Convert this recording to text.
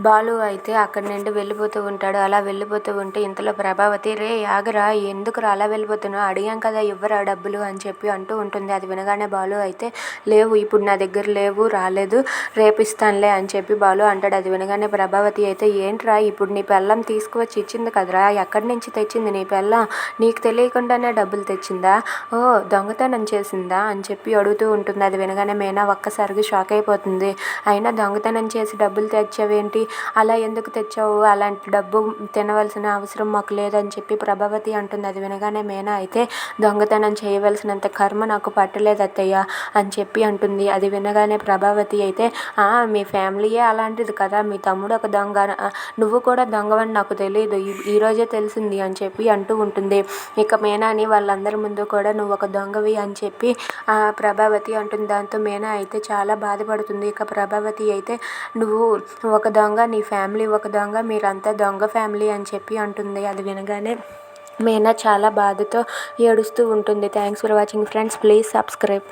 బాలు అయితే అక్కడి నుండి వెళ్ళిపోతూ ఉంటాడు. అలా వెళ్ళిపోతూ ఉంటే ఇంతలో ప్రభావతి రే ఆగరా ఎందుకురా అలా వెళ్ళిపోతున్నావు? అడిగాం కదా ఇవ్వరా డబ్బులు? అని చెప్పి అంటూ ఉంటుంది. అది వినగానే బాలు అయితే లేవు ఇప్పుడు నా దగ్గర లేవు రాలేదు రేపు ఇస్తానులే అని చెప్పి బాలు అంటాడు. అది వినగానే ప్రభావతి అయితే ఏంట్రా ఇప్పుడు నీ పెళ్ళం తీసుకువచ్చి ఇచ్చింది కదరా? ఎక్కడి నుంచి తెచ్చింది నీ పెళ్ళం? నీకు తెలియకుండానే డబ్బులు తెచ్చిందా? ఓ దొంగతనం చేసిందా? అని చెప్పి అడుగుతూ ఉంటుంది. అది వినగానే మేనా ఒక్కసారిగా షాక్ అయిపోతుంది. అయినా దొంగతనం చేసి డబ్బులు తెచ్చావేంటి? అలా ఎందుకు తెచ్చావు? అలాంటి డబ్బు తినవలసిన అవసరం మాకు లేదని చెప్పి ప్రభావతి అంటుంది. అది వినగానే మేనా అయితే దొంగతనం చేయవలసినంత కర్మ నాకు పట్టలేదు అత్తయ్య అని చెప్పి అంటుంది. అది వినగానే ప్రభావతి అయితే "ఆ, మీ ఫ్యామిలీయే అలాంటిది కదా? మీ తమ్ముడు ఒక దొంగ. నువ్వు కూడా దొంగవని నాకు తెలియదు ఈరోజే తెలిసింది అని చెప్పి అంటూ ఉంటుంది. ఇక మేనాని వాళ్ళందరి ముందు కూడా నువ్వు ఒక దొంగవి అని చెప్పి ఆ ప్రభావతి అంటుంది. దాంతో మీనా అయితే చాలా బాధపడుతుంది. ఇక ప్రభావతి అయితే నువ్వు ఒక దొంగ దొంగ నీ ఫ్యామిలీ ఒక దొంగ మీరంతా దొంగ ఫ్యామిలీ అని చెప్పి అంటుంది. అది వినగానే మీనా చాలా బాధతో ఏడుస్తూ ఉంటుంది. Thanks for watching friends please subscribe